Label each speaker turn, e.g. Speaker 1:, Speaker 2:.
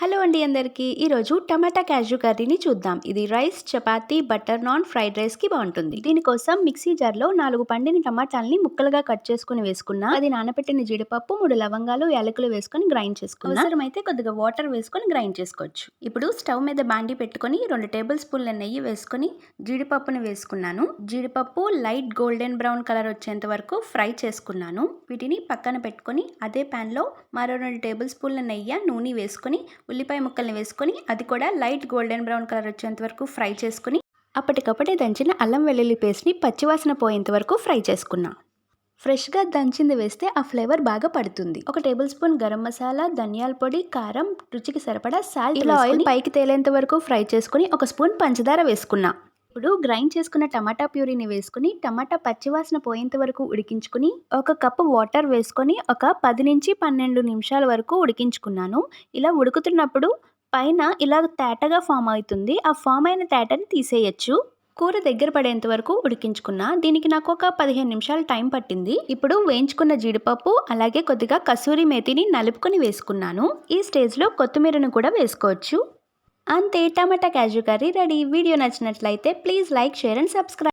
Speaker 1: Hello అండి అందరికీ. ఈరోజు టమాటా క్యాజు కర్రీని చూద్దాం. ఇది rice chapati butter naan fried రైస్కి బాగుంటుంది దీనికోసం మిక్సీ జార్లో నాలుగు పండిన టమాటాలని ముక్కలుగా కట్ చేసుకుని వేసుకున్నా అది నానబెట్టిన జీడిపప్పు మూడు లవంగాలు యాలకులు వేసుకొని గ్రైండ్ చేసుకున్నా అవసరమైతే కొద్దిగా వాటర్ వేసుకొని గ్రైండ్ చేసుకోవచ్చు. ఇప్పుడు స్టవ్ మీద బాండి పెట్టుకొని రెండు టేబుల్ స్పూన్ల నెయ్యి వేసుకొని జీడిపప్పుని వేసుకున్నాను. జీడిపప్పు లైట్ గోల్డెన్ బ్రౌన్ కలర్ వచ్చేంత వరకు ఫ్రై చేసుకున్నాను. వీటిని పక్కన పెట్టుకొని అదే pan లో మరో రెండు టేబుల్ స్పూన్ల నెయ్యి నూనె వేసుకొని ఉల్లిపాయ ముక్కల్ని వేసుకొని అది కూడా లైట్ గోల్డెన్ బ్రౌన్ కలర్ వచ్చేంత వరకు ఫ్రై చేసుకుని అప్పటికప్పుడే దంచిన అల్లం వెల్లుల్లి పేస్ట్ని పచ్చివాసన పోయేంత వరకు ఫ్రై చేసుకున్నా. ఫ్రెష్గా దంచింది వేస్తే ఆ ఫ్లేవర్ బాగా పడుతుంది. ఒక టేబుల్ స్పూన్ గరం మసాలా ధనియాల పొడి కారం రుచికి సరిపడా సాల్ట్ ఇలా ఆయిల్ పైకి తేలేంత వరకు ఫ్రై చేసుకుని ఒక స్పూన్ పంచదార వేసుకున్నా. ఇప్పుడు గ్రైండ్ చేసుకున్న టమాటా ప్యూరీని వేసుకుని టమాటా పచ్చివాసన పోయేంత వరకు ఉడికించుకుని ఒక కప్పు వాటర్ వేసుకొని ఒక పది నుంచి పన్నెండు నిమిషాల వరకు ఉడికించుకున్నాను. ఇలా ఉడుకుతున్నప్పుడు పైన ఇలా తేటగా ఫామ్ అవుతుంది. ఆ ఫామ్ అయిన తేటని తీసేయచ్చు. కూర దగ్గర పడేంత వరకు ఉడికించుకున్నా దీనికి నాకు ఒక పదిహేను నిమిషాలు టైం పట్టింది. ఇప్పుడు వేయించుకున్న జీడిపప్పు అలాగే కొద్దిగా కసూరి మేతిని నలుపుకొని వేసుకున్నాను. ఈ స్టేజ్లో కొత్తిమీరను కూడా వేసుకోవచ్చు. అంతే tomato cashew curry ready. Video నచ్చినట్లయితే please like share and subscribe.